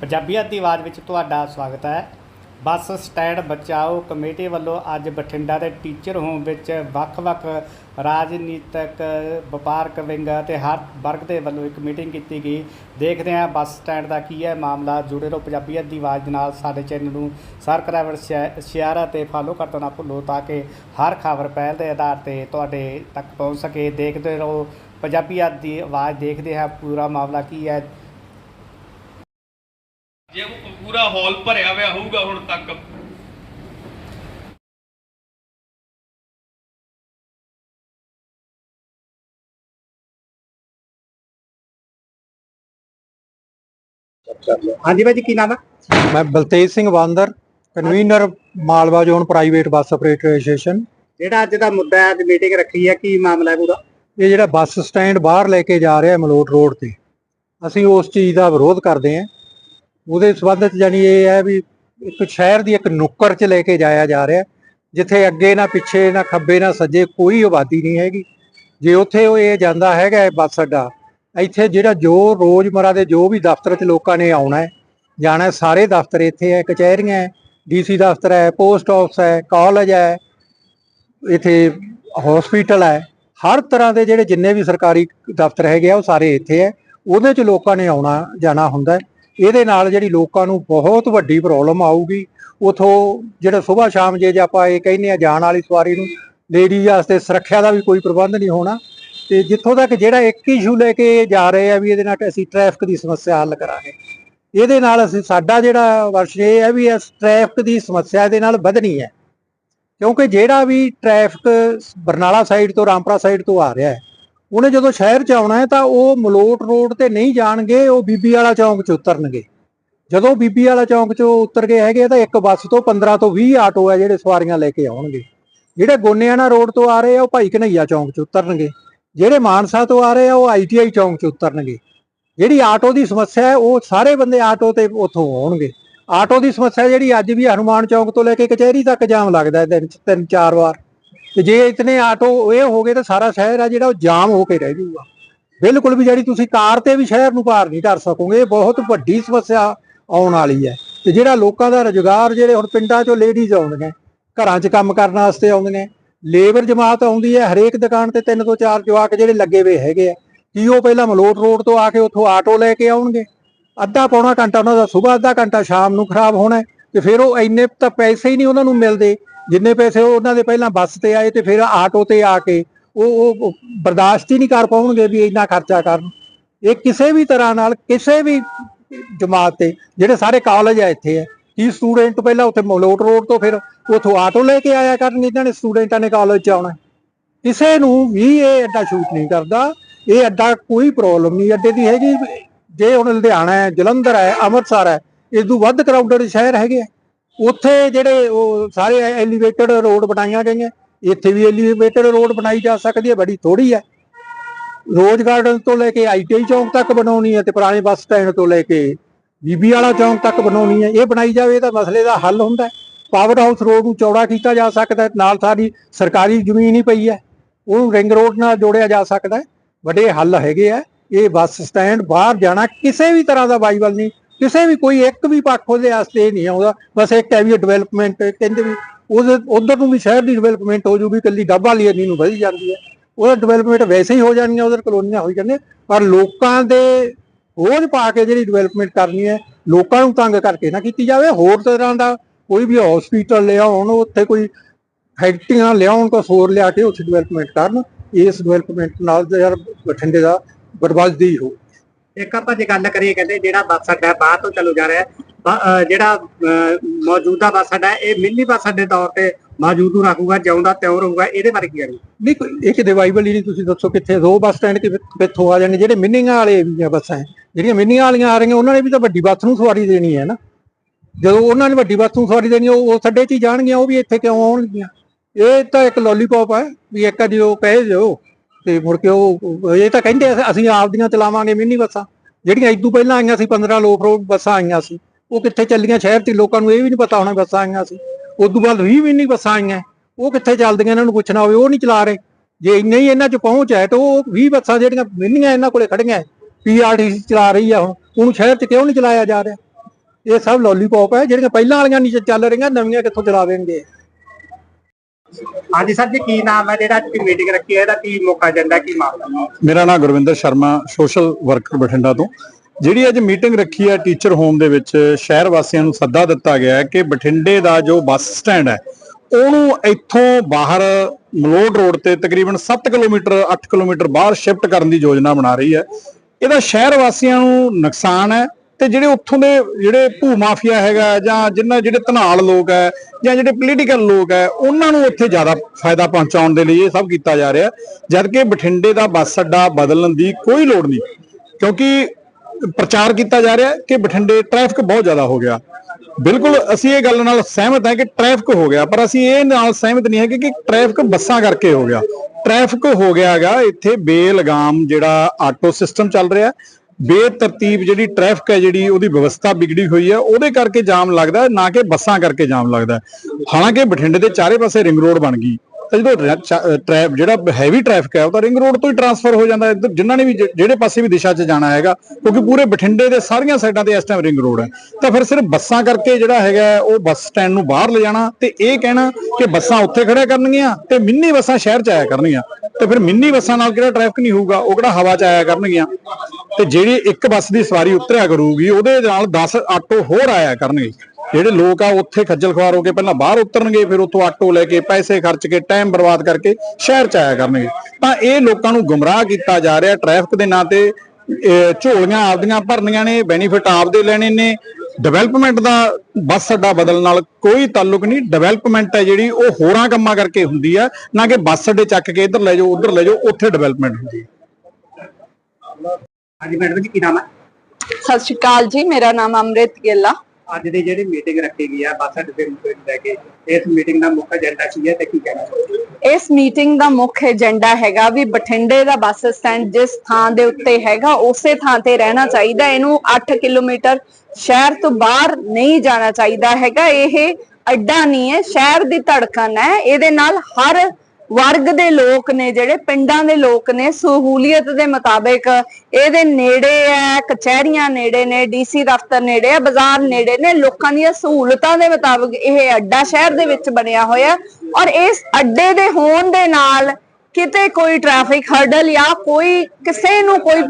ਪੰਜਾਬੀਅਤ ਦੀ ਆਵਾਜ਼ ਵਿੱਚ ਤੁਹਾਡਾ ਸਵਾਗਤ ਹੈ। ਬੱਸ ਸਟੈਂਡ ਬਚਾਓ ਕਮੇਟੀ ਵੱਲੋਂ ਅੱਜ ਬਠਿੰਡਾ ਦੇ ਟੀਚਰ ਹੋਮ ਵਿੱਚ ਵੱਖ-ਵੱਖ ਰਾਜਨੀਤਿਕ, ਵਪਾਰਕ ਵਿੰਗ ਅਤੇ ਹਰ ਵਰਗ ਦੇ ਵੱਲੋਂ ਇੱਕ ਮੀਟਿੰਗ ਕੀਤੀ ਗਈ। ਦੇਖਦੇ ਹਾਂ ਬੱਸ ਸਟੈਂਡ ਦਾ ਕੀ ਹੈ ਮਾਮਲਾ। ਜੁੜੇ ਰਹੋ ਪੰਜਾਬੀਅਤ ਦੀ ਆਵਾਜ਼ ਦੇ ਨਾਲ। ਸਾਡੇ ਚੈਨਲ ਨੂੰ ਸਰਕਰਾਈਬਰ ਸ਼ੇਅਰ ਅਤੇ ਫਾਲੋ ਕਰਨਾ ਨਾ ਭੁੱਲੋ ਤਾਂ ਕਿ ਹਰ ਖਬਰ ਪਹਿਲ ਦੇ ਆਧਾਰ ਤੇ ਤੁਹਾਡੇ ਤੱਕ ਪਹੁੰਚ ਸਕੇ। ਦੇਖਦੇ ਰਹੋ ਪੰਜਾਬੀਅਤ ਦੀ ਆਵਾਜ਼ ਦੇਖਦੇ ਹਾਂ ਪੂਰਾ ਮਾਮਲਾ ਕੀ ਹੈ। ਪੂਰਾ ਹਾਲ ਭਰਿਆ ਹੋਇਆ ਹੋਊਗਾ ਹੁਣ ਤੱਕ। ਹਾਂਜੀ ਭਾਜੀ ਕੀ ਨਾਮ ਹੈ ਮੈਂ Baltej Singh Bandar convener Malwa zone private bus operator association ਜਿਹੜਾ ਅੱਜ ਦਾ ਮੁੱਦਾ ਹੈ ਅੱਜ ਮੀਟਿੰਗ ਰੱਖੀ ਹੈ ਕੀ ਮਾਮਲਾ ਹੈ ਪੂਰਾ? ਇਹ ਜਿਹੜਾ ਬੱਸ ਸਟੈਂਡ ਬਾਹਰ ਲੈ ਕੇ ਜਾ ਰਿਹਾ ਮਲੋਟ ਰੋਡ ਤੇ। ਅਸੀਂ ਉਸ ਚੀਜ਼ ਦਾ ਵਿਰੋਧ ਕਰਦੇ ਹਾਂ। ਉਹਦੇ ਸੰਬੰਧ ਚ ਜਾਨੀ ਇਹ ਹੈ ਵੀ ਇੱਕ ਸ਼ਹਿਰ ਦੀ ਇੱਕ ਨੁੱਕਰ ਚ ਲੈ ਕੇ ਜਾਇਆ ਜਾ ਰਿਹਾ ਜਿੱਥੇ ਅੱਗੇ ਨਾ ਪਿੱਛੇ, ਨਾ ਖੱਬੇ, ਨਾ ਸੱਜੇ ਕੋਈ ਆਬਾਦੀ ਨਹੀਂ ਹੈਗੀ। ਜੇ ਉੱਥੇ ਉਹ ਇਹ ਜਾਂਦਾ ਹੈਗਾ ਹੈ ਬੱਸ ਅੱਡਾ, ਇੱਥੇ ਜਿਹੜਾ ਜੋ ਰੋਜ਼ਮਰਾ ਦੇ ਜੋ ਵੀ ਦਫ਼ਤਰ 'ਚ ਲੋਕਾਂ ਨੇ ਆਉਣਾ ਹੈ, ਜਾਣਾ ਸਾਰੇ ਦਫ਼ਤਰ ਇੱਥੇ ਹੈ, ਕਚਹਿਰੀਆਂ ਹੈ, ਡੀਸੀ ਦਫ਼ਤਰ ਹੈ, ਪੋਸਟ ਆਫਿਸ ਹੈ, ਕਾਲਜ ਹੈ, ਇੱਥੇ ਹਸਪੀਟਲ ਹੈ, ਹਰ ਤਰ੍ਹਾਂ ਦੇ ਜਿਹੜੇ ਜਿੰਨੇ ਵੀ ਸਰਕਾਰੀ ਦਫ਼ਤਰ ਹੈਗੇ ਆ, ਉਹ ਸਾਰੇ ਇੱਥੇ ਹੈ। ਉਹਦੇ 'ਚ ਲੋਕਾਂ ਨੇ ਆਉਣਾ, ਜਾਣਾ ਹੁੰਦਾ ਹੈ। ਇਹਦੇ ਨਾਲ ਜਿਹੜੀ ਲੋਕਾਂ ਨੂੰ ਬਹੁਤ ਵੱਡੀ ਪ੍ਰੋਬਲਮ ਆਊਗੀ। ਉਥੋਂ ਜਿਹੜਾ ਸਵੇਰ ਸ਼ਾਮ ਜੇ ਜੇ ਆਪਾਂ ਇਹ ਕਹਿੰਦੇ ਆ ਜਾਣ ਵਾਲੀ ਸਵਾਰੀ ਨੂੰ ਲੇਡੀਜ਼ ਵਾਸਤੇ ਸੁਰੱਖਿਆ ਦਾ ਵੀ ਕੋਈ ਪ੍ਰਬੰਧ ਨਹੀਂ ਹੋਣਾ। ਤੇ ਜਿੱਥੋਂ ਤੱਕ ਜਿਹੜਾ ਇੱਕ ਇਸ਼ੂ ਲੈ ਕੇ ਜਾ ਰਹੇ ਆ ਵੀ ਇਹਦੇ ਨਾਲ ਅਸੀਂ ਟ੍ਰੈਫਿਕ ਦੀ ਸਮੱਸਿਆ ਹੱਲ ਕਰਾਂਗੇ। ਇਹਦੇ ਨਾਲ ਅਸੀਂ, ਸਾਡਾ ਜਿਹੜਾ ਵਰਸ਼ ਇਹ ਹੈ ਵੀ ਇਸ ਟ੍ਰੈਫਿਕ ਦੀ ਸਮੱਸਿਆ ਇਹਦੇ ਨਾਲ ਵਧਣੀ ਹੈ। ਕਿਉਂਕਿ ਜਿਹੜਾ ਵੀ ਟ੍ਰੈਫਿਕ ਬਰਨਾਲਾ ਸਾਈਡ ਤੋਂ ਰਾਮਪੁਰਾ ਸਾਈਡ ਤੋਂ ਆ ਰਿਹਾ ਹੈ ਉਹਨੇ ਜਦੋਂ ਸ਼ਹਿਰ ਚ ਆਉਣਾ ਹੈ ਤਾਂ ਉਹ ਮਲੋਟ ਰੋਡ ਤੇ ਨਹੀਂ ਜਾਣਗੇ, ਉਹ ਬੀਬੀ ਵਾਲਾ ਚੌਂਕ ਚ ਉਤਰਨਗੇ। ਜਦੋਂ ਬੀਬੀ ਵਾਲਾ ਚੌਂਕ ਚ ਉਤਰ ਗਏ ਹੈਗੇ ਤਾਂ ਇੱਕ ਬੱਸ ਤੋਂ 15 ਤੋਂ 20 ਆਟੋ ਹੈ ਜਿਹੜੇ ਸਵਾਰੀਆਂ ਲੈ ਕੇ ਆਉਣਗੇ। ਜਿਹੜੇ ਗੋਨਿਆਣਾ ਰੋਡ ਤੋਂ ਆ ਰਹੇ ਆ, ਉਹ ਭਾਈ ਕਨਈਆ ਚੌਂਕ ਚ ਉਤਰਨਗੇ। ਜਿਹੜੇ ਮਾਨਸਾ ਤੋਂ ਆ ਰਹੇ ਆ, ਉਹ ਆਈਟੀਆਈ ਚੌਂਕ ਚ ਉਤਰਨਗੇ। ਜਿਹੜੀ ਆਟੋ ਦੀ ਸਮੱਸਿਆ ਹੈ, ਉਹ ਸਾਰੇ ਬੰਦੇ ਆਟੋ ਤੇ ਉੱਥੋਂ ਆਉਣਗੇ। ਆਟੋ ਦੀ ਸਮੱਸਿਆ ਜਿਹੜੀ ਅੱਜ ਵੀ ਹਨੂਮਾਨ ਚੌਂਕ ਤੋਂ ਲੈ ਕੇ ਕਚਹਿਰੀ ਤੱਕ ਜਾਮ ਲੱਗਦਾ ਹੈ, ਦਿਨ ਚ ਤਿੰਨ ਚਾਰ ਵਾਰ। ਤੇ ਜੇ ਇਤਨੇ ਆਟੋ ਇਹ ਹੋ ਗਏ ਤਾਂ ਸਾਰਾ ਸ਼ਹਿਰ ਆ ਜਿਹੜਾ ਉਹ ਜਾਮ ਹੋ ਕੇ ਰਹਿ ਜਾਊਗਾ। ਬਿਲਕੁਲ ਵੀ ਜਿਹੜੀ ਤੁਸੀਂ ਕਾਰ ਤੇ ਵੀ ਸ਼ਹਿਰ ਨੂੰ ਪਾਰ ਨਹੀਂ ਕਰ ਸਕੋਗੇ, ਇਹ ਬਹੁਤ ਵੱਡੀ ਸਮੱਸਿਆ ਆਉਣ ਵਾਲੀ ਹੈ। ਤੇ ਜਿਹੜਾ ਲੋਕਾਂ ਦਾ ਰੁਜ਼ਗਾਰ ਜਿਹੜੇ ਹੁਣ ਪਿੰਡਾਂ ਚੋਂ ਲੇਡੀਜ਼ ਆਉਂਦੀਆਂ ਘਰਾਂ 'ਚ ਕੰਮ ਕਰਨ ਵਾਸਤੇ ਆਉਂਦੀਆਂ ਲੇਬਰ ਜਮਾਤ ਆਉਂਦੀ ਹੈ, ਹਰੇਕ ਦੁਕਾਨ ਤੇ ਤਿੰਨ ਤੋਂ ਚਾਰ ਜਵਾਕ ਜਿਹੜੇ ਲੱਗੇ ਹੋਏ ਹੈਗੇ ਆ, ਕੀ ਉਹ ਪਹਿਲਾਂ ਮਲੋਟ ਰੋਡ ਤੋਂ ਆ ਕੇ ਉੱਥੋਂ ਆਟੋ ਲੈ ਕੇ ਆਉਣਗੇ? ਅੱਧਾ ਪੌਣਾ ਘੰਟਾ ਉਹਨਾਂ ਦਾ ਸਵੇਰ ਅੱਧਾ ਘੰਟਾ ਸ਼ਾਮ ਨੂੰ ਖਰਾਬ ਹੋਣਾ ਤੇ ਫਿਰ ਉਹ ਇੰਨੇ ਤਾਂ ਪੈਸੇ ਹੀ ਨਹੀਂ ਉਹਨਾਂ ਨੂੰ ਮਿਲਦੇ। ਜਿੰਨੇ ਪੈਸੇ ਉਹ ਉਹਨਾਂ ਦੇ ਪਹਿਲਾਂ ਬੱਸ ਤੇ ਆਏ ਤੇ ਫਿਰ ਆਟੋ ਤੇ ਆ ਕੇ ਉਹ ਉਹ ਬਰਦਾਸ਼ਤ ਹੀ ਨਹੀਂ ਕਰ ਪਾਉਣਗੇ ਵੀ ਇੰਨਾ ਖਰਚਾ ਕਰਨ। ਇਹ ਕਿਸੇ ਵੀ ਤਰ੍ਹਾਂ ਨਾਲ ਕਿਸੇ ਵੀ ਜਮਾਤ ਤੇ, ਜਿਹੜੇ ਸਾਰੇ ਕਾਲਜ ਆ ਇੱਥੇ ਹੈ ਕੀ ਸਟੂਡੈਂਟ ਪਹਿਲਾਂ ਉੱਥੇ ਮਲੋਟ ਰੋਡ ਤੋਂ ਫਿਰ ਉਥੋਂ ਆਟੋ ਲੈ ਕੇ ਆਇਆ ਕਰਨ ਇਹਨਾਂ ਨੇ ਸਟੂਡੈਂਟਾਂ ਨੇ ਕਾਲਜ ਚ ਆਉਣਾ। ਕਿਸੇ ਨੂੰ ਵੀ ਇਹ ਅੱਡਾ ਸ਼ੂਟ ਨਹੀਂ ਕਰਦਾ। ਇਹ ਅੱਡਾ ਕੋਈ ਪ੍ਰੋਬਲਮ ਨਹੀਂ, ਅੱਡੇ ਦੀ ਹੈਗੀ, ਜੇ ਹੁਣ ਲੁਧਿਆਣਾ ਹੈ, ਜਲੰਧਰ ਹੈ, ਅੰਮ੍ਰਿਤਸਰ ਹੈ, ਇਸ ਤੋਂ ਵੱਧ ਕਰਾਊਡਡ ਸ਼ਹਿਰ ਹੈਗੇ ਆ। ਉੱਥੇ ਜਿਹੜੇ ਉਹ ਸਾਰੇ ਐਲੀਵੇਟਡ ਰੋਡ ਬਣਾਈਆਂ ਗਈਆਂ। ਇੱਥੇ ਵੀ ਐਲੀਵੇਟਡ ਰੋਡ ਬਣਾਈ ਜਾ ਸਕਦੀ ਹੈ, ਬੜੀ ਥੋੜੀ ਹੈ। ਰੋਜ਼ ਗਾਰਡਨ ਤੋਂ ਲੈ ਕੇ ਆਈਟੀਆਈ ਚੌਂਕ ਤੱਕ ਬਣਾਉਣੀ ਹੈ ਤੇ ਪੁਰਾਣੇ ਬੱਸ ਸਟੈਂਡ ਤੋਂ ਲੈ ਕੇ ਬੀਬੀ ਵਾਲਾ ਚੌਂਕ ਤੱਕ ਬਣਾਉਣੀ ਹੈ। ਇਹ ਬਣਾਈ ਜਾਵੇ ਤਾਂ ਮਸਲੇ ਦਾ ਹੱਲ ਹੁੰਦਾ ਹੈ। ਪਾਵਰ ਹਾਊਸ ਰੋਡ ਨੂੰ ਚੌੜਾ ਕੀਤਾ ਜਾ ਸਕਦਾ ਨਾਲ ਸਾਰੀ ਸਰਕਾਰੀ ਜ਼ਮੀਨ ਹੀ ਪਈ ਹੈ। ਉਹਨੂੰ ਰਿੰਗ ਰੋਡ ਨਾਲ ਜੋੜਿਆ ਜਾ ਸਕਦਾ ਵੱਡੇ ਹੱਲ ਹੈਗੇ ਆ। ਇਹ ਬੱਸ ਸਟੈਂਡ ਬਾਹਰ ਜਾਣਾ ਕਿਸੇ ਵੀ ਤਰ੍ਹਾਂ ਦਾ ਬਾਈਬਲ ਨਹੀਂ। ਕਿਸੇ ਵੀ ਕੋਈ ਇੱਕ ਵੀ ਪੱਖ ਉਹਦੇ ਵਾਸਤੇ ਨਹੀਂ ਆਉਂਦਾ, ਬਸ ਇੱਕ ਹੈ ਵੀ ਡਿਵੈਲਪਮੈਂਟ ਕਹਿੰਦੇ ਵੀ ਉਹਦੇ, ਉਧਰ ਨੂੰ ਵੀ ਸ਼ਹਿਰ ਦੀ ਡਿਵੈਲਪਮੈਂਟ ਹੋ ਜੂਗੀ ਕੱਲੀ ਡੱਬਾ ਲਈ ਨੂੰ ਵਧੀ ਜਾਂਦੀ ਹੈ। ਉਹਦਾ ਡਿਵੈਲਪਮੈਂਟ ਵੈਸੇ ਹੀ ਹੋ ਜਾਣੀ ਹੈ ਉਧਰ ਕਲੋਨੀਆਂ ਹੋਈ ਜਾਂਦੀਆਂ, ਪਰ ਲੋਕਾਂ ਦੇ ਬੋਝ ਪਾ ਕੇ ਜਿਹੜੀ ਡਿਵੈਲਪਮੈਂਟ ਕਰਨੀ ਹੈ, ਲੋਕਾਂ ਨੂੰ ਤੰਗ ਕਰਕੇ ਨਾ ਕੀਤੀ ਜਾਵੇ। ਹੋਰ ਤਰ੍ਹਾਂ ਦਾ ਕੋਈ ਵੀ ਹਸਪੀਟਲ ਲਿਆਉਣ, ਉੱਥੇ ਕੋਈ ਫੈਕਟਰੀਆਂ ਲਿਆਉਣ ਕੋ ਹੋਰ ਲਿਆ ਕੇ ਉੱਥੇ ਡਿਵੈਲਪਮੈਂਟ ਕਰਨ, ਇਸ ਡਿਵੈਲਪਮੈਂਟ ਨਾਲ ਯਾਰ ਬਠਿੰਡੇ ਦਾ ਬਰਬਾਦੀ ਹੋ। ਇੱਕ ਆਪਾਂ ਜੇ ਗੱਲ ਕਰੀਏ ਕਹਿੰਦੇ ਜਿਹੜਾ ਬੱਸ ਅੱਡਾ ਬਾਹਰ ਤੋਂ ਚੱਲੂ ਜਾ ਰਿਹਾ ਹੈ ਜਿਹੜਾ ਮੌਜੂਦਾ ਬੱਸ ਅੱਡਾ ਇਹ ਮਿੰਨੀ ਬੱਸ ਅੱਡੇ ਤੌਰ ਤੇ ਮੌਜੂਦ ਰੱਖੂਗਾ, ਜਿਉਂਦਾ ਤਿਉਂ ਰਹੂਗਾ ਇਹਦੇ ਬਾਰੇ ਕੀ ਕਰੂ ਨਹੀਂ ਕੋਈ ਇਹ ਕਿਤੇ ਹੀ ਤੁਸੀਂ ਦੱਸੋ ਕਿੱਥੇ, ਦੋ ਬੱਸ ਸਟੈਂਡ ਕਿੱਥੋਂ ਆ ਜਾਣੇ, ਜਿਹੜੇ ਮਿੰਨੀਆਂ ਵਾਲੇ ਵੀ ਬੱਸਾਂ ਜਿਹੜੀਆਂ ਮਿੰਨੀਆਂ ਵਾਲੀਆਂ ਆ ਰਹੀਆਂ, ਉਹਨਾਂ ਨੇ ਵੀ ਤਾਂ ਵੱਡੀ ਬੱਸ ਨੂੰ ਸਵਾਰੀ ਦੇਣੀ ਹੈ ਨਾ। ਜਦੋਂ ਉਹਨਾਂ ਨੇ ਵੱਡੀ ਬੱਸ ਨੂੰ ਸਵਾਰੀ ਦੇਣੀ, ਉਹ ਸੱਡੇ 'ਚ ਹੀ ਜਾਣਗੀਆਂ, ਉਹ ਵੀ ਇੱਥੇ ਕਿਉਂ ਆਉਣਗੀਆਂ। ਇਹ ਤਾਂ ਇੱਕ ਲੋਲੀਪੌਪ ਹੈ, ਵੀ ਇੱਕ ਵਾਰੀ ਉਹ ਕਹੇ ਜੋ ਤੇ ਮੁੜ ਕੇ ਉਹ, ਇਹ ਤਾਂ ਕਹਿੰਦੇ ਅਸੀਂ- ਆਪਦੀਆਂ ਚਲਾਵਾਂਗੇ ਮਿੰਨੀ ਬੱਸਾਂ। ਜਿਹੜੀਆਂ ਇਦੋਂ ਪਹਿਲਾਂ ਆਈਆਂ ਸੀ 15 ਲੋਕ ਰੋਡ ਬੱਸਾਂ ਆਈਆਂ ਸੀ, ਉਹ ਕਿੱਥੇ ਚੱਲੀਆਂ ਸ਼ਹਿਰ 'ਚ ਲੋਕਾਂ ਨੂੰ ਇਹ ਵੀ ਨਹੀਂ ਪਤਾ ਹੋਣਾ ਬੱਸਾਂ ਆਈਆਂ ਸੀ। ਉਸ ਤੋਂ ਬਾਅਦ 20 ਮਿੰਨੀ ਬੱਸਾਂ ਆਈਆਂ, ਉਹ ਕਿੱਥੇ ਚੱਲਦੀਆਂ ਇਹਨਾਂ ਨੂੰ ਪੁੱਛਣਾ ਹੋਵੇ, ਉਹ ਨਹੀਂ ਚਲਾ ਰਹੇ। ਜੇ ਇੰਨੇ ਹੀ ਇਹਨਾਂ 'ਚ ਪਹੁੰਚ ਹੈ, ਤਾਂ ਉਹ 20 ਬੱਸਾਂ ਜਿਹੜੀਆਂ ਮਿੰਨੀਆਂ ਇਹਨਾਂ ਕੋਲੇ ਖੜੀਆਂ ਪੀਆਰਟੀਸੀ ਚਲਾ ਰਹੀ ਆ ਹੁਣ ਉਹਨੂੰ ਸ਼ਹਿਰ 'ਚ ਕਿਉਂ ਨਹੀਂ ਚਲਾਇਆ ਜਾ ਰਿਹਾ? ਇਹ ਸਭ ਲੋਲੀਪੌਪ ਹੈ, ਜਿਹੜੀਆਂ ਪਹਿਲਾਂ ਵਾਲੀਆਂ ਨਹੀਂ ਚੱਲ ਰਹੀਆਂ, ਨਵੀਆਂ ਕਿੱਥੋਂ ਚਲਾ ਦੇਣਗੇ? ਹਾਂਜੀ ਸਰ ਜੀ, ਕੀ ਨਾਮ ਹੈ ਜਿਹੜਾ ਅੱਜ ਮੀਟਿੰਗ ਰੱਖੀ ਹੈ, ਇਹਦਾ ਕੀ ਮੁੱਖ ਏਜੰਡਾ ਕੀ ਮਾਮਲਾ? ਮੇਰਾ ਨਾਮ ਗੁਰਵਿੰਦਰ ਸ਼ਰਮਾ ਸੋਸ਼ਲ ਵਰਕਰ ਬਠਿੰਡਾ ਤੋਂ। ਜਿਹੜੀ ਅੱਜ ਮੀਟਿੰਗ ਰੱਖੀ ਹੈ ਟੀਚਰ ਹੋਮ ਦੇ ਵਿੱਚ, ਸ਼ਹਿਰ ਵਾਸੀਆਂ ਨੂੰ ਸੱਦਾ ਦਿੱਤਾ ਗਿਆ ਹੈ ਕਿ ਬਠਿੰਡੇ ਦਾ ਜੋ ਬੱਸ ਸਟੈਂਡ ਹੈ, ਉਹਨੂੰ ਇੱਥੋਂ ਬਾਹਰ ਮਲੋਟ ਰੋਡ ਤੇ ਤਕਰੀਬਨ 7 ਕਿਲੋਮੀਟਰ 8 ਕਿਲੋਮੀਟਰ ਬਾਹਰ ਸ਼ਿਫਟ ਕਰਨ ਦੀ ਯੋਜਨਾ ਬਣਾ ਰਹੀ ਹੈ। ਇਹਦਾ ਸ਼ਹਿਰ ਵਾਸੀਆਂ ਨੂੰ ਨੁਕਸਾਨ ਹੈ ਤੇ ਜਿਹੜੇ ਉੱਥੋਂ ਦੇ ਜਿਹੜੇ ਭੂ ਮਾਫੀਆ ਹੈਗਾ ਜਾਂ ਜਿੰਨਾ ਜਿਹੜੇ ਧਨਾਲ ਲੋਕ ਹੈ ਜਾਂ ਜਿਹੜੇ ਪੋਲੀਟੀਕਲ ਲੋਕ ਹੈ, ਉਹਨਾਂ ਨੂੰ ਉੱਥੇ ਜ਼ਿਆਦਾ ਫਾਇਦਾ ਪਹੁੰਚਾਉਣ ਦੇ ਲਈ ਇਹ ਸਭ ਕੀਤਾ ਜਾ ਰਿਹਾ। ਜਦਕਿ ਬਠਿੰਡੇ ਦਾ ਬੱਸ ਅੱਡਾ ਬਦਲਣ ਦੀ ਕੋਈ ਲੋੜ ਨਹੀਂ, ਕਿਉਂਕਿ ਪ੍ਰਚਾਰ ਕੀਤਾ ਜਾ ਰਿਹਾ ਕਿ ਬਠਿੰਡੇ ਟ੍ਰੈਫਿਕ ਬਹੁਤ ਜ਼ਿਆਦਾ ਹੋ ਗਿਆ। ਬਿਲਕੁਲ ਅਸੀਂ ਇਹ ਗੱਲ ਨਾਲ ਸਹਿਮਤ ਹਾਂ ਕਿ ਟ੍ਰੈਫਿਕ ਹੋ ਗਿਆ, ਪਰ ਅਸੀਂ ਇਹ ਨਾਲ ਸਹਿਮਤ ਨਹੀਂ ਹੈ ਕਿ ਟ੍ਰੈਫਿਕ ਬੱਸਾਂ ਕਰਕੇ ਹੋ ਗਿਆ। ਟ੍ਰੈਫਿਕ ਹੋ ਗਿਆ ਹੈਗਾ ਇੱਥੇ ਬੇਲਗਾਮ ਜਿਹੜਾ ਆਟੋ ਸਿਸਟਮ ਚੱਲ ਰਿਹਾ ਬੇਤਰਤੀਬ ਜਿਹੜੀ ਟ੍ਰੈਫਿਕ ਹੈ ਜਿਹੜੀ ਉਹਦੀ ਵਿਵਸਥਾ ਵਿਗੜੀ ਹੋਈ ਹੈ, ਉਹਦੇ ਕਰਕੇ ਜਾਮ ਲੱਗਦਾ ਨਾ ਕਿ ਬੱਸਾਂ ਕਰਕੇ ਜਾਮ ਲੱਗਦਾ ਹਾਲਾਂਕਿ ਬਠਿੰਡੇ ਦੇ ਚਾਰੇ ਪਾਸੇ ਰਿੰਗ ਰੋਡ ਬਣ ਗਈ। ਤਾਂ ਜਦੋਂ ਰ- ਟ੍ਰੈਫ ਜਿਹੜਾ ਹੈਵੀ ਟ੍ਰੈਫਿਕ ਹੈ, ਉਹ ਤਾਂ ਰਿੰਗ ਰੋਡ ਤੋਂ ਹੀ ਟਰਾਂਸਫਰ ਹੋ ਜਾਂਦਾ ਹੈ। ਇੱਧਰ ਜਿਨ੍ਹਾਂ ਨੇ ਵੀ ਜਿਹੜੇ ਪਾਸੇ ਵੀ ਦਿਸ਼ਾ 'ਚ ਜਾਣਾ ਹੈਗਾ, ਕਿਉਂਕਿ ਪੂਰੇ ਬਠਿੰਡੇ ਦੇ ਸਾਰੀਆਂ ਸਾਈਡਾਂ ਤੇ ਇਸ ਟਾਈਮ ਰਿੰਗ ਰੋਡ ਹੈ। ਤਾਂ ਫਿਰ ਸਿਰਫ ਬੱਸਾਂ ਕਰਕੇ ਜਿਹੜਾ ਹੈਗਾ ਉਹ ਬੱਸ ਸਟੈਂਡ ਨੂੰ ਬਾਹਰ ਲਿਜਾਣਾ ਤੇ ਇਹ ਕਹਿਣਾ ਕਿ ਬੱਸਾਂ ਉੱਥੇ ਖੜਿਆ ਕਰਨਗੀਆਂ ਤੇ ਮਿੰਨੀ ਬੱਸਾਂ ਸ਼ਹਿਰ 'ਚ ਆਇਆ ਕਰਨਗੀਆਂ। ਤੇ ਫਿਰ ਮਿੰਨੀ ਬੱਸਾਂ ਨਾਲ ਕਿਹੜਾ ਟ੍ਰੈਫਿਕ ਨਹੀਂ ਹੋਊਗਾ, ਉਹ ਕਿਹੜਾ ਹਵਾ 'ਚ ਆਇਆ ਕਰਨਗੀਆਂ। ਤੇ ਜਿਹੜੀ ਇੱਕ ਬੱਸ ਦੀ ਸਵਾਰੀ ਉਤਰਿਆ ਕਰੂਗੀ, ਉਹਦੇ ਨਾਲ 10 ਆਟੋ ਹੋਰ ਆਇਆ ਕਰਨਗੇ। ਜਿਹੜੇ ਲੋਕ ਆ ਉੱਥੇ ਖੱਜਲ ਖਵਾਰ ਹੋ ਕੇ ਪਹਿਲਾਂ ਬਾਹਰ ਉਤਰਨਗੇ ਫਿਰ ਉੱਥੋਂ ਆਟੋ ਲੈ ਕੇ ਪੈਸੇ ਖਰਚ ਕੇ ਟਾਈਮ ਬਰਬਾਦ ਕਰਕੇ ਸ਼ਹਿਰ 'ਚ ਆਇਆ ਕਰਨਗੇ। ਤਾਂ ਇਹ ਲੋਕਾਂ ਨੂੰ ਗੁੰਮਰਾਹ ਕੀਤਾ ਜਾ ਰਿਹਾ ਟ੍ਰੈਫਿਕ ਦੇ ਨਾਂ ਤੇ ਝੋਲੀਆਂ ਆਪਦੀਆਂ ਭਰਨੀਆਂ ਨੇ ਬੈਨੀਫਿਟ ਆਪਦੇ ਲੈਣੇ ਨੇ। ਡਿਵੈਲਪਮੈਂਟ ਦਾ ਬੱਸ ਅੱਡਾ ਬਦਲਣ ਨਾਲ ਕੋਈ ਤਾਲੁਕ ਨਹੀਂ ਡਿਵੈਲਪਮੈਂਟ ਹੈ ਜਿਹੜੀ ਉਹ ਹੋਰਾਂ ਕੰਮਾਂ ਕਰਕੇ ਹੁੰਦੀ ਹੈ ਨਾ ਕਿ ਬੱਸ ਅੱਡੇ ਚੱਕ ਕੇ ਇੱਧਰ ਲੈ ਜਾਓ ਉੱਧਰ ਲੈ ਜਾਓ ਉੱਥੇ ਡਿਵੈਲਪਮੈਂਟ ਹੁੰਦੀ ਹੈ ਹਾਂਜੀ ਮੈਡਮ ਜੀ ਕੀ ਨਾਮ ਹੈ? ਸਤਿ ਸ਼੍ਰੀ ਅਕਾਲ ਜੀ ਮੇਰਾ ਨਾਮ ਅੰਮ੍ਰਿਤ ਗਿੱਲ ਆ। ਅੱਜ ਦੀ ਜਿਹੜੀ ਮੀਟਿੰਗ ਰੱਖੀ ਗਈ ਹੈ ਬੱਸ ਅੱਡੇ ਦੇ ਮੁੱਦੇ ਨੂੰ ਲੈ ਕੇ ਇਸ ਮੀਟਿੰਗ ਦਾ ਮੁੱਖ ਏਜੰਡਾ ਕੀ ਹੈ ਤੇ ਕੀ ਕਹਿਣਾ ਚਾਹੁੰਦੇ ਇਸ ਮੀਟਿੰਗ ਦਾ ਮੁੱਖ ਏਜੰਡਾ ਹੈਗਾ ਵੀ ਬਠਿੰਡੇ ਦਾ ਬੱਸ ਸਟੈਂਡ ਜਿਸ ਥਾਂ ਦੇ ਉੱਤੇ ਹੈਗਾ, ਉਸੇ ਥਾਂ ਤੇ ਰਹਿਣਾ ਚਾਹੀਦਾ ਇਹਨੂੰ 8 ਕਿਲੋਮੀਟਰ ਸ਼ਹਿਰ ਤੋਂ ਬਾਹਰ ਨਹੀਂ ਜਾਣਾ ਚਾਹੀਦਾ ਹੈਗਾ। ਇਹ ਅੱਡਾ ਨਹੀਂ ਹੈ, ਸ਼ਹਿਰ ਦੀ ਧੜਕਣ ਹੈ। ਇਹਦੇ ਨਾਲ ਹਰ ਵਰਗ ਦੇ ਲੋਕ ਨੇ, ਜਿਹੜੇ ਪਿੰਡਾਂ ਦੇ ਲੋਕ ਨੇ, ਸਹੂਲੀਅਤ ਦੇ ਮੁਤਾਬਿਕ ਇਹਦੇ ਨੇੜੇ ਹੈ, ਕਚਹਿਰੀਆਂ ਨੇੜੇ ਨੇ ਡੀਸੀ ਦਫ਼ਤਰ ਨੇੜੇ ਹੈ, ਬਾਜ਼ਾਰ ਨੇੜੇ ਨੇ, ਲੋਕਾਂ ਦੀਆਂ ਸਹੂਲਤਾਂ ਦੇ ਮੁਤਾਬਿਕ ਇਹ ਅੱਡਾ ਸ਼ਹਿਰ ਦੇ ਵਿੱਚ ਬਣਿਆ ਹੋਇਆ ਔਰ ਇਸ ਅੱਡੇ ਦੇ ਹੋਣ ਦੇ ਨਾਲ ਕਿਤੇ ਕੋਈ ਟ੍ਰੈਫਿਕ ਹਰਡਲ ਜਾਂ ਕੋਈ ਕਿਸੇ ਨੂੰ ਕੋਈ,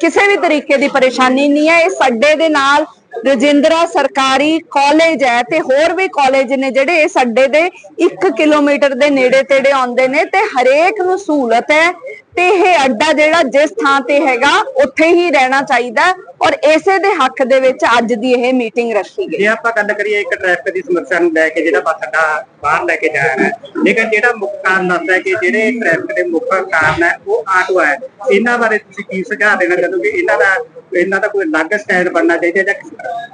ਕਿਸੇ ਵੀ ਤਰੀਕੇ ਦੀ ਪਰੇਸ਼ਾਨੀ ਨਹੀਂ ਹੈ, ਇਸ ਅੱਡੇ ਦੇ ਨਾਲ ਰਜਿੰਦਰਾ ਸਰਕਾਰੀ ਕਾਲਜ ਹੈ ਤੇ ਹੋਰ ਵੀ ਕਾਲਜ ਨੇ ਜਿਹੜੇ ਇਸ ਅੱਡੇ ਦੇ 1 ਕਿਲੋਮੀਟਰ ਦੇ ਨੇੜੇ ਤੇੜੇ ਆਉਂਦੇ ਨੇ ਤੇ ਹਰੇਕ ਨੂੰ ਸਹੂਲਤ ਹੈ ਤੇ ਇਹ ਅੱਡਾ ਜਿਹੜਾ ਜਿਸ ਥਾਂ ਤੇ ਹੈਗਾ, ਉੱਥੇ ਹੀ ਰਹਿਣਾ ਚਾਹੀਦਾ ਔਰ ਇਸੇ ਦੇ ਹੱਕ ਦੇ ਵਿੱਚ ਅੱਜ ਦੀ ਇਹ ਮੀਟਿੰਗ ਰੱਖੀ ਗਈ। ਜੇ ਆਪਾਂ ਗੱਲ ਕਰੀਏ ਇੱਕ ਟ੍ਰੈਫਿਕ ਦੀ ਸਮੱਸਿਆ ਨੂੰ ਲੈ ਕੇ ਜਿਹੜਾ ਬੱਸ ਅੱਡਾ ਬਾਹਰ ਲੈ ਕੇ ਜਾ ਰਿਹਾ ਹੈ, ਲੇਕਿਨ ਜਿਹੜਾ ਮੁੱਖ ਕਾਰਨ ਦੱਸਦਾ ਹੈ ਕਿ ਜਿਹੜੇ ਟ੍ਰੈਫਿਕ ਦੇ ਮੁੱਖ ਕਾਰਨ ਹੈ, ਉਹ ਆਟੋ ਹੈ। ਇਹਨਾਂ ਬਾਰੇ ਤੁਸੀਂ ਕੀ ਸੁਝਾਅ ਦੇਣਾ ਚਾਹੋਗੇ? ਇਹਨਾਂ ਦਾ ਇਹਨਾਂ ਦਾ ਕੋਈ ਅਲੱਗ ਸਟੈਂਡ ਬਣਨਾ ਚਾਹੀਦਾ ਜਾਂ ਕਿਸ ਤਰ੍ਹਾਂ?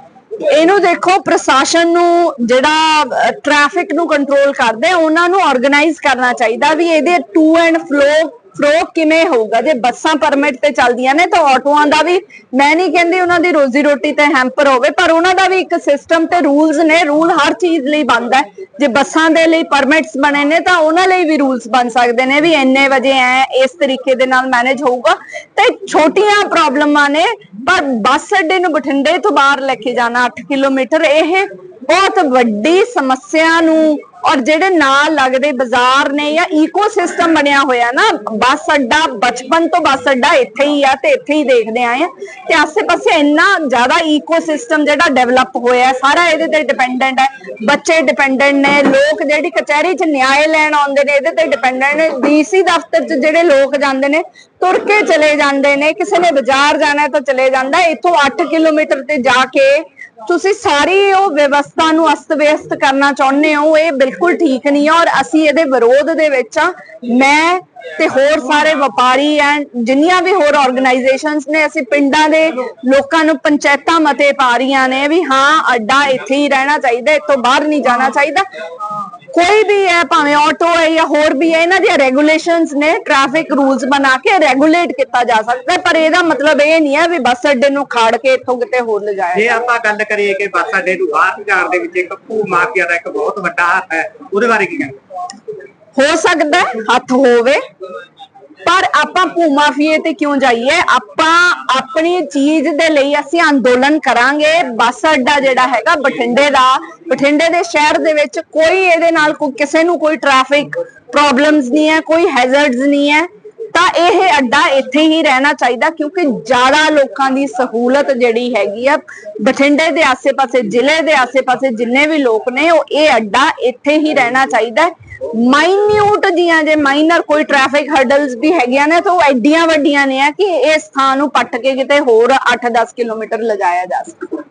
ਇਹਨੂੰ ਦੇਖੋ, ਪ੍ਰਸ਼ਾਸਨ ਨੂੰ ਜਿਹੜਾ ਟ੍ਰੈਫਿਕ ਨੂੰ ਕੰਟਰੋਲ ਕਰਦੇ, ਉਹਨਾਂ ਨੂੰ ਆਰਗੇਨਾਈਜ਼ ਕਰਨਾ ਚਾਹੀਦਾ ਵੀ ਇਹਦੇ ਟੂ ਐਂਡ ਫਲੋ ਫਲੋ ਕਿਵੇਂ ਹੋਊਗਾ? ਜੇ ਬੱਸਾਂ ਪਰਮਿਟ ਤੇ ਚੱਲਦੀਆਂ ਨੇ ਤਾਂ ਆਟੋਆਂ ਦਾ ਵੀ, ਮੈਂ ਨਹੀਂ ਕਹਿੰਦੀ ਉਹਨਾਂ ਦੀ ਰੋਜ਼ੀ ਰੋਟੀ ਤੇ ਹੈਂਪਰ ਹੋਵੇ, ਪਰ ਉਹਨਾਂ ਦਾ ਵੀ ਇੱਕ ਸਿਸਟਮ ਤੇ ਰੂਲਸ ਨੇ ਰੂਲ ਹਰ ਚੀਜ਼ ਲਈ ਬਣਦਾ ਜੇ ਬੱਸਾਂ ਦੇ ਲਈ ਪਰਮਿਟਸ ਬਣੇ ਨੇ ਤਾਂ ਉਹਨਾਂ ਲਈ ਵੀ ਰੂਲਸ ਬਣ ਸਕਦੇ ਨੇ ਵੀ ਇੰਨੇ ਵਜੇ ਐ ਇਸ ਤਰੀਕੇ ਦੇ ਨਾਲ ਮੈਨੇਜ ਹੋਊਗਾ। ਤੇ ਛੋਟੀਆਂ ਪ੍ਰੋਬਲਮਾਂ ਨੇ, ਪਰ ਬੱਸ ਅੱਡੇ ਨੂੰ ਬਠਿੰਡੇ ਤੋਂ ਬਾਹਰ ਲੈ ਕੇ ਜਾਣਾ 8 ਕਿਲੋਮੀਟਰ, ਇਹ ਬਹੁਤ ਵੱਡੀ ਸਮੱਸਿਆ ਨੂੰ ਔਰ ਜਿਹੜੇ ਨਾਲ ਲੱਗਦੇ ਬਾਜ਼ਾਰ ਨੇ ਜਾਂ ਈਕੋਸਿਸਟਮ ਬਣਿਆ ਹੋਇਆ ਨਾ, ਬੱਸ ਅੱਡਾ, ਬਚਪਨ ਤੋਂ ਬੱਸ ਅੱਡਾ ਇੱਥੇ ਹੀ ਆ ਤੇ ਇੱਥੇ ਹੀ ਦੇਖਦੇ ਆਏ ਆ। ਤੇ ਆਸੇ-ਪਾਸੇ ਇੰਨਾ ਜ਼ਿਆਦਾ ਈਕੋਸਿਸਟਮ ਜਿਹੜਾ ਡਿਵੈਲਪ ਹੋਇਆ ਸਾਰਾ ਇਹਦੇ ਤੇ ਡਿਪੈਂਡੈਂਟ ਹੈ। ਬੱਚੇ ਡਿਪੈਂਡੈਂਟ ਨੇ, ਲੋਕ ਜਿਹੜੀ ਕਚਹਿਰੀ 'ਚ ਨਿਆਂ ਲੈਣ ਆਉਂਦੇ ਨੇ, ਇਹਦੇ ਤੇ ਡਿਪੈਂਡੈਂਟ ਨੇ। ਡੀਸੀ ਦਫ਼ਤਰ 'ਚ ਜਿਹੜੇ ਲੋਕ ਜਾਂਦੇ ਨੇ, ਤੁਰ ਕੇ ਚਲੇ ਜਾਂਦੇ ਨੇ। ਕਿਸੇ ਨੇ ਬਾਜ਼ਾਰ ਜਾਣਾ ਤਾਂ ਚਲੇ ਜਾਂਦਾ ਇੱਥੋਂ 8 ਕਿਲੋਮੀਟਰ ਤੇ ਜਾ ਕੇ ਤੁਸੀਂ ਸਾਰੀ ਉਹ ਵਿਵਸਥਾ ਨੂੰ ਅਸਤ-ਵਿਅਸਤ ਕਰਨਾ ਚਾਹੁੰਦੇ ਹੋ, ਇਹ ਬਿਲਕੁਲ ਠੀਕ ਨਹੀਂ ਹੈ ਔਰ ਅਸੀਂ ਇਹਦੇ ਵਿਰੋਧ ਦੇ ਵਿੱਚ ਆ। ਮੈਂ ਤੇ ਹੋਰ ਸਾਰੇ ਵਪਾਰੀ ਐ ਜਿੰਨੀਆਂ ਵੀ ਹੋਰ ਆਰਗੇਨਾਈਜੇਸ਼ਨਸ ਨੇ, ਅਸੀਂ ਪਿੰਡਾਂ ਦੇ ਲੋਕਾਂ ਨੂੰ ਪੰਚਾਇਤਾਂ ਮਤੇ ਪਾ ਰਹੀਆਂ ਨੇ ਵੀ ਹਾਂ, ਅੱਡਾ ਇੱਥੇ ਹੀ ਰਹਿਣਾ ਚਾਹੀਦਾ, ਇੱਥੋਂ ਬਾਹਰ ਨਹੀਂ ਜਾਣਾ ਚਾਹੀਦਾ। ਕੋਈ ਵੀ ਹੈ ਭਾਵੇਂ ਆਟੋ ਹੈ ਜਾਂ ਹੋਰ ਵੀ ਹੈ ਇਹਨਾਂ ਦੀਆਂ ਰੈਗੂਲੇਸ਼ਨਸ ਨੇ ਟ੍ਰੈਫਿਕ ਰੂਲਸ ਬਣਾ ਕੇ ਰੈਗੂਲੇਟ ਕੀਤਾ ਜਾ ਸਕਦਾ ਪਰ ਇਹਦਾ ਮਤਲਬ ਇਹ ਨਹੀਂ ਹੈ ਵੀ ਬੱਸ ਅੱਡੇ ਨੂੰ ਖਾੜ ਕੇ ਇੱਥੋਂ ਕਿਤੇ ਹੋਰ ਲਿਜਾਇਆ ਜੇ ਆਪਾਂ ਗੱਲ ਕਰੀਏ ਕਿ ਬੱਸ ਅੱਡੇ ਨੂੰ ਬਾਹਰ ਜਾਣ ਦੇ ਵਿੱਚ ਇੱਕ ਭੂ ਮਾਫੀਆ ਦਾ ਇੱਕ ਬਹੁਤ ਵੱਡਾ ਹੱਥ ਹੈ ਉਹਦੇ ਬਾਰੇ ਕੀ ਕਹਿਣਾ? ਹੋ ਸਕਦਾ ਹੱਥ ਹੋਵੇ। ਪਰ ਆਪਾਂ ਭੂਮਾਫੀਏ ਤੇ ਕਿਉਂ ਜਾਈਏ? ਆਪਾਂ ਆਪਣੀ ਚੀਜ਼ ਦੇ ਲਈ ਅਸੀਂ ਅੰਦੋਲਨ ਕਰਾਂਗੇ। ਬੱਸ ਅੱਡਾ ਜਿਹੜਾ ਹੈਗਾ ਬਠਿੰਡੇ ਦਾ, ਬਠਿੰਡੇ ਦੇ ਸ਼ਹਿਰ ਦੇ ਵਿੱਚ ਕੋਈ ਇਹਦੇ ਨਾਲ ਕੋਈ ਕਿਸੇ ਨੂੰ ਕੋਈ ਟ੍ਰੈਫਿਕ ਪ੍ਰੋਬਲਮਸ ਨਹੀਂ ਹੈ, ਕੋਈ ਹੈਜ਼ਰਡਸ ਨਹੀਂ ਹੈ। ਤਾਂ ਇਹ ਅੱਡਾ ਇੱਥੇ ਹੀ ਰਹਿਣਾ ਚਾਹੀਦਾ, ਕਿਉਂਕਿ ਜ਼ਿਆਦਾ ਲੋਕਾਂ ਦੀ ਸਹੂਲਤ ਜਿਹੜੀ ਹੈਗੀ ਆ, ਬਠਿੰਡੇ ਦੇ ਆਸੇ-ਪਾਸੇ, ਜ਼ਿਲ੍ਹੇ ਦੇ ਆਸੇ-ਪਾਸੇ ਜਿੰਨੇ ਵੀ ਲੋਕ ਨੇ, ਉਹ ਇਹ ਅੱਡਾ ਇੱਥੇ ਹੀ ਰਹਿਣਾ ਚਾਹੀਦਾ ਮਾਈਨਿਊਟ ਜੀਆਂ ਜੇ ਮਾਈਨਰ ਕੋਈ ਟ੍ਰੈਫਿਕ ਹਰਡਲਸ ਵੀ ਹੈਗੀਆਂ ਨੇ, ਤਾਂ ਉਹ ਐਡੀਆਂ ਵੱਡੀਆਂ ਨੇ ਆ ਕਿ ਇਹ ਸਥਾਨ ਨੂੰ ਪੱਟ ਕੇ ਕਿਤੇ ਹੋਰ 8-10 ਕਿਲੋਮੀਟਰ ਲਗਾਇਆ ਜਾ ਸਕਦਾ